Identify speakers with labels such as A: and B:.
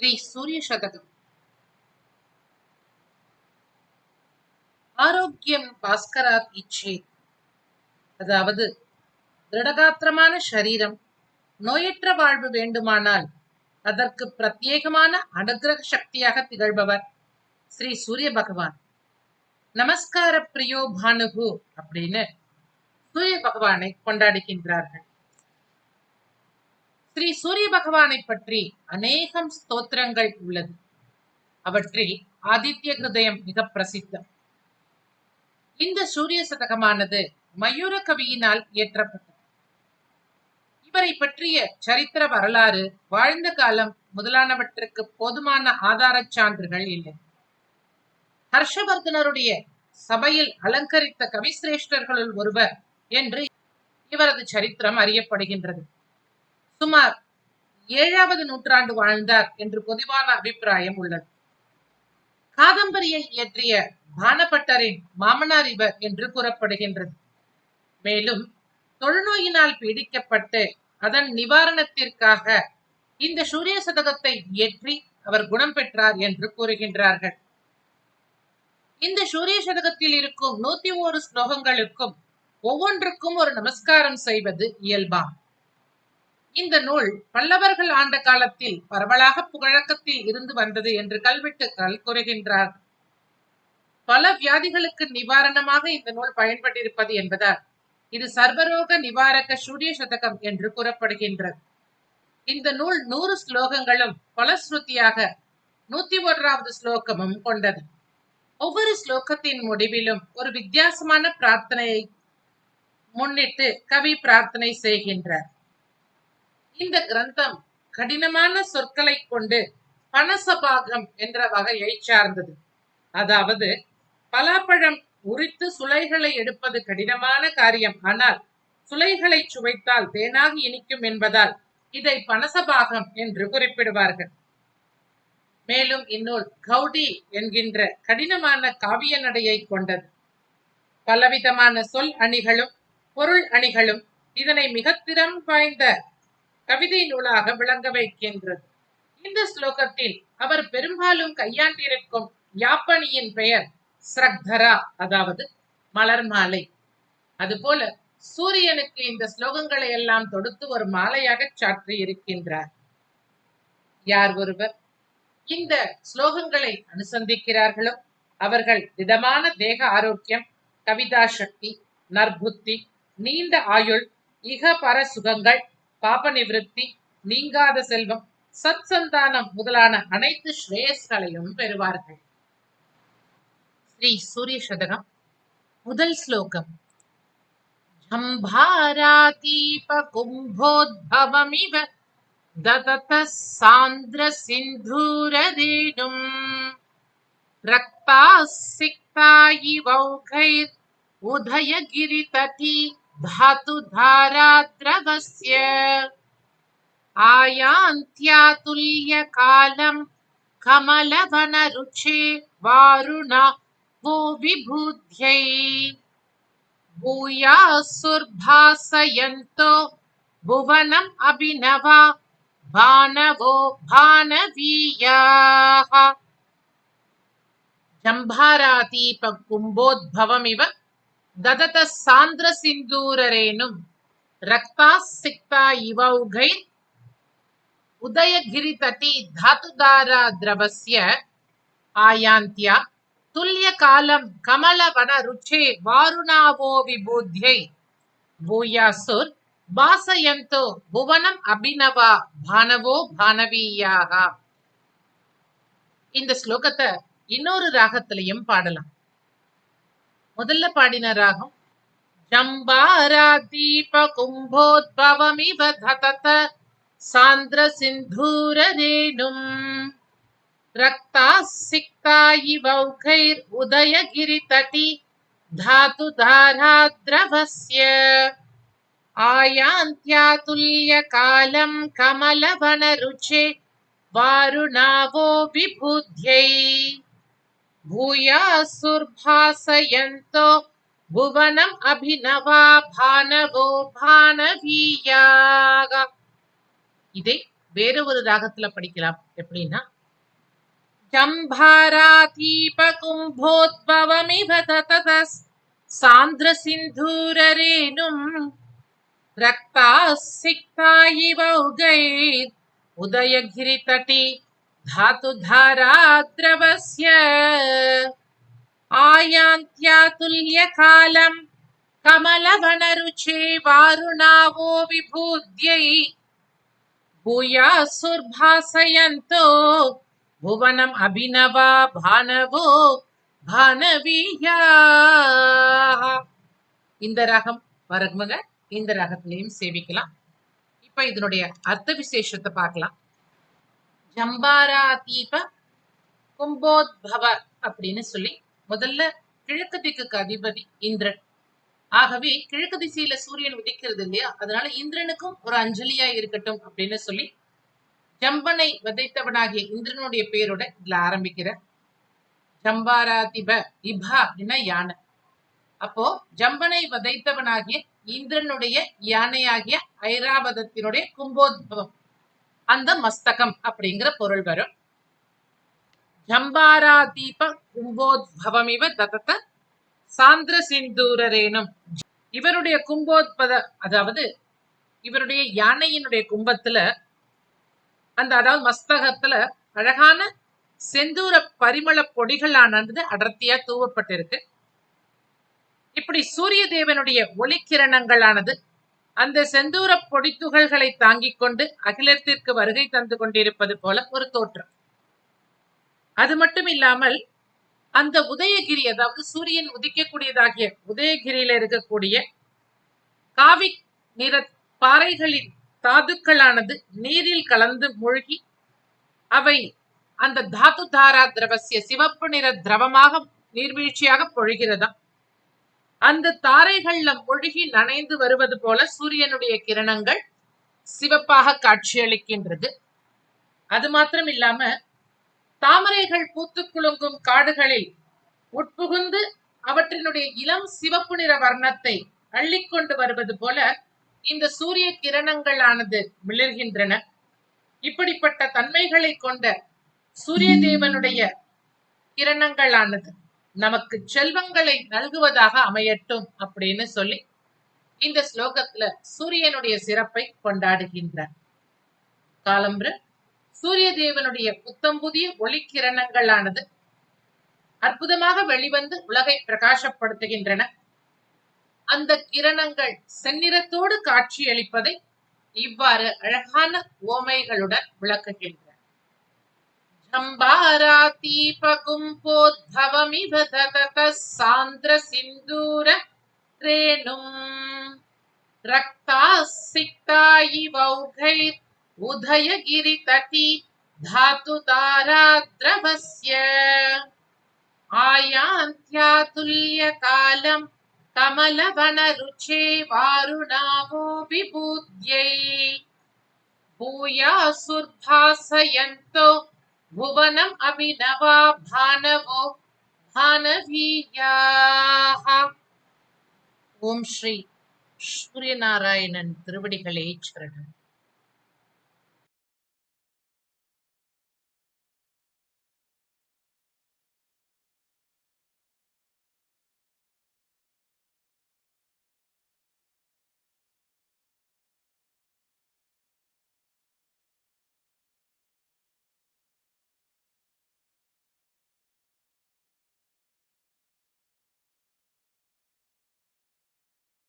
A: ஸ்ரீ சூரிய சதகம் ஆரோக்கியம் பாஸ்கரார் இச்சே. அதாவது திருடகாத்திரமான சரீரம் நோயற்ற வாழ்வு வேண்டுமானால் அதற்கு பிரத்யேகமான அனுகிரக சக்தியாக திகழ்பவர் ஸ்ரீ சூரிய பகவான். நமஸ்கார பிரியோ பானுகு அப்படின்னு சூரிய பகவானை கொண்டாடுகின்றார்கள். ஸ்ரீ சூரிய பகவானை பற்றி அநேகம் ஸ்தோத்திரங்கள் உள்ளது. அவற்றில் ஆதித்ய ஹிருதயம் மிக பிரசித்தம். இந்த சூரிய சதகமானது மயூர கவியினால் இயற்றப்பட்டது. இவரை பற்றிய சரித்திர வரலாறு வாழ்ந்த காலம் முதலானவற்றுக்கு போதுமான ஆதார சான்றுகள் இல்லை. ஹர்ஷவர்தனருடைய சபையில் அலங்கரித்த கவிசிரேஷ்டர்களுள் ஒருவர் என்று இவரது சரித்திரம் அறியப்படுகின்றது. சுமார் ஏழாவது நூற்றாண்டு வாழ்ந்தார் என்று பொதுவான அபிப்பிராயம் உள்ளது. காதம்பரியை இயற்றிய பானப்பட்டரின் மாமனார் இவர் என்று கூறப்படுகின்றது. மேலும் தொழுநோயினால் பீடிக்கப்பட்டு அதன் நிவாரணத்திற்காக இந்த சூரிய சதகத்தை இயற்றி அவர் குணம் பெற்றார் என்று கூறுகின்றார்கள். இந்த சூரிய சதகத்தில் இருக்கும் நூத்தி ஒரு ஸ்லோகங்களுக்கும் ஒவ்வொன்றுக்கும் ஒரு நமஸ்காரம் செய்வது இயல்பா? இந்த நூல் பல்லவர்கள் ஆண்ட காலத்தில் பரவலாக புழக்கத்தில் இருந்து வந்தது என்று கல்வெட்டுக்கள் கூறுகின்றார். பல வியாதிகளுக்கு நிவாரணமாக இந்த நூல் பயன்பட்டிருப்பது என்பதால் இது சர்வரோக நிவாரக சூரிய சதகம் என்று கூறப்படுகின்றது. இந்த நூல் நூறு ஸ்லோகங்களும் பலஸ்ருதியாக நூத்தி ஒன்றாவது ஸ்லோகமும் கொண்டது. ஒவ்வொரு ஸ்லோகத்தின் முடிவிலும் ஒரு வித்தியாசமான பிரார்த்தனையை முன்னிட்டு கவி பிரார்த்தனை செய்கின்றார். இந்த கிரந்தம் கடினமான சொற்களை கொண்டு பனசபாகம் என்ற வகையை சார்ந்தது. அதாவது பலாப்பழம் உரித்து சுளைகளை எடுப்பது கடினமான காரியம். ஆனால் சுளைகளை சுவைத்தால் தேனாக இனிக்கும் என்பதால் இதை பனசபாகம் என்று குறிப்பிடுவார்கள். மேலும் இந்நூல் கௌடி என்கின்ற கடினமான காவிய நடையை கொண்டது. பலவிதமான சொல் அணிகளும் பொருள் அணிகளும் இதனை மிக திறம் வாய்ந்த கவிதை நூலாக விளங்க வைக்கின்றது. இந்த ஸ்லோகத்தில் அவர் பெரும்பாலும் கையாண்டிருக்கும் யாப்பணியின் பெயர் ஸ்ரக்தரா அதாவது மலர் மாலை. அதுபோல சூரியனுக்கு இந்த ஸ்லோகங்களை எல்லாம் தொடுத்து ஒரு மாலையாக சாற்றி இருக்கின்றார். யார் ஒருவர் இந்த ஸ்லோகங்களை அனுசந்திக்கிறார்களோ அவர்கள் திடமான தேக ஆரோக்கியம் கவிதா சக்தி நற்புத்தி நீண்ட ஆயுள் இக பர சுகங்கள் பாப நிவிருத்தி நீங்காத செல்வம் சத் சந்தானம் முதலான அனைத்து ஸ்ரேயஸ்களையும் பெறுவார்கள் ஸ்ரீ சூரிய சதகம் முதல் ஸ்லோகம் ஜம்பாராதீப கும்போத்பவமிவ ददत सान्द्र सिन्धूररेणुम् रक्ताः सिक्ता इवौघैर् उदयगिरितटी धातुधाराद्रवस्य आयान्त्यातुल्यकालम् कमलवनरुचे वारुणा वो भानवो भानवीयाः। जम्भारातीपकुम्भोद्भवमिव ददत सान्द्रसिन्दूररेणुम् ರಕ್ತಾಸ್ಸಿಕ್ತಾ ಇವೌಘೈ ಉದಯಗಿರಿತಟಿ ಧಾತುದಾರ ದ್ರವಸ್ಯ ಆಯಾಂತ್ಯ ತುಲ್ಯಕಾಲಂ ಕಮಲವನ ರುಚೆ ವಾರುಣಾವೋ ವಿಬೂಧ್ಯೈ ಭೂಯಾಸುರ್ ಭಾಸಯಂತೋ ಭುವನಂ ಅಭಿನವ ಭಾನವೋ ಭಾನವೀಯಾಗ இந்த ஸ்லோகத்தை இன்னொரு ராகத்திலையும் பாடலாம் முதல்ல பாடின ராகம் డంబారాద్దీపకుంభోద్భవమివ ధతత सान्द्रसिन्धूररेणुम् रक्ताः सिक्ता इवौघैर्उदयगिरितटि धातुधाराद्रवस्य आयान्त्यातुल्यकालं कमलवनरुचे वारुणावो विबुध्यै भूयासुर्भासयन्तो भुवनम् अभिनवा भानवो भानवीयाग இதை வேற ஒரு ராகத்துல படிக்கலாம் எப்படின்னா ஜம்பாராதீப கும்போத்பவமிவ தததஸ் சாந்திர சிந்தூரரேனும் ரக்தா இவ உகைர் உதயகிரி தட்டி धातुधारा द्रवस्य आयान्त्यातुल्यकालम् कमलवनरुचे वारुणावो विभूद्यै भूयासुर्भासयन्तो भुवनम् अभिनवा भानवो பானவியாக இந்த ராகம் வரகுமக இந்த ராகத்திலையும் சேவிக்கலாம் இப்ப இதனுடைய அர்த்த விசேஷத்தை பார்க்கலாம் ஜம்பாராதீப கும்போத்பவ அப்படின்னு சொல்லி முதல்ல கிழக்கு திக்குக்கு அதிபதி இந்திரன். ஆகவே கிழக்கு திசையில சூரியன் உதிக்கிறது இல்லையா? அதனால இந்திரனுக்கும் ஒரு அஞ்சலியா இருக்கட்டும் அப்படின்னு சொல்லி ஜம்பனை விதைத்தவனாகிய இந்திரனுடைய பேரோட இதுல ஆரம்பிக்கிற ஜம்பாராதிப இபா அப்படின்னா யானை. அப்போ ஜம்பனை வதைத்தவனாகிய இந்திரனுடைய யானையாகிய ஐராவதத்தினுடைய கும்போத்பவம் அந்த மஸ்தகம் அப்படிங்கிற பொருள் வரும். ஜம்பாராதீப கும்போத்பவமிவ ததத்த சாந்திர சிந்தூரரேனும் இவருடைய கும்போத்பத அதாவது இவருடைய யானையினுடைய கும்பத்துல அந்த அதாவது மஸ்தகத்துல அழகான செந்தூர பரிமள பொடிகளானது அடர்த்தியா தூவப்பட்டிருக்கு. இப்படி சூரிய தேவனுடைய ஒளிக்கிரணங்களானது அந்த செந்தூர பொடித்துகள்களை தாங்கிக் கொண்டு அகிலத்திற்கு வருகை தந்து கொண்டிருப்பது போல ஒரு தோற்றம். அது மட்டும் இல்லாமல் அந்த உதயகிரி அதாவது சூரியன் உதிக்கக்கூடியதாகிய உதயகிரியில இருக்கக்கூடிய காவி நிற பாறைகளின் தாதுக்களானது நீரில் கலந்து மூழ்கி அவை அந்த தாத்து தாரா திரவசிய சிவப்பு நிற திரவமாக நீர்வீழ்ச்சியாக பொழிகிறதா? அந்த தாரைகள்ல மூழ்கி நனைந்து வருவது போல சூரியனுடைய கிரணங்கள் சிவப்பாக காட்சியளிக்கின்றது. அது மாத்திரம் இல்லாம தாமரைகள் பூத்து குலுங்கும் காடுகளில் உட்புகுந்து அவற்றினுடைய இளம் சிவப்பு நிற வர்ணத்தை அள்ளிக்கொண்டு வருவது போல இந்த சூரிய கிரணங்களானது மிளர்கின்றன. இப்படிப்பட்ட தன்மைகளை கொண்ட சூரிய தேவனுடைய கிரணங்களானது நமக்கு செல்வங்களை நல்குவதாக அமையட்டும் அப்படின்னு சொல்லி இந்த ஸ்லோகத்துல சூரியனுடைய சிறப்பை கொண்டாடுகின்றார் காலம்புற சூரிய தேவனுடைய புத்தம் புதிய ஒளி கிரணங்களானது அற்புதமாக வெளிவந்து உலகை பிரகாசப்படுத்துகின்றன. அந்த கிரணங்கள் செந்நிறத்தோடு காட்சியளிப்பதை இவ்வாறு அழகான ஓமைகளுடன் விளக்குகின்றன. சாந்திர சிந்தூர ரேணும் ரக்தா சிக்தா उदयगिरितटी धातुताराद्रवस्य आयान्त्यातुल्यकालम् कमलवनरुचे वारुणावो विबूद्यै भूयासुर्भासयन्तो भुवनम् अभिनवा भानवो भानवीयाः ஓம் ஸ்ரீ சூரியநாராயணன் திருவடிகளே சரணம்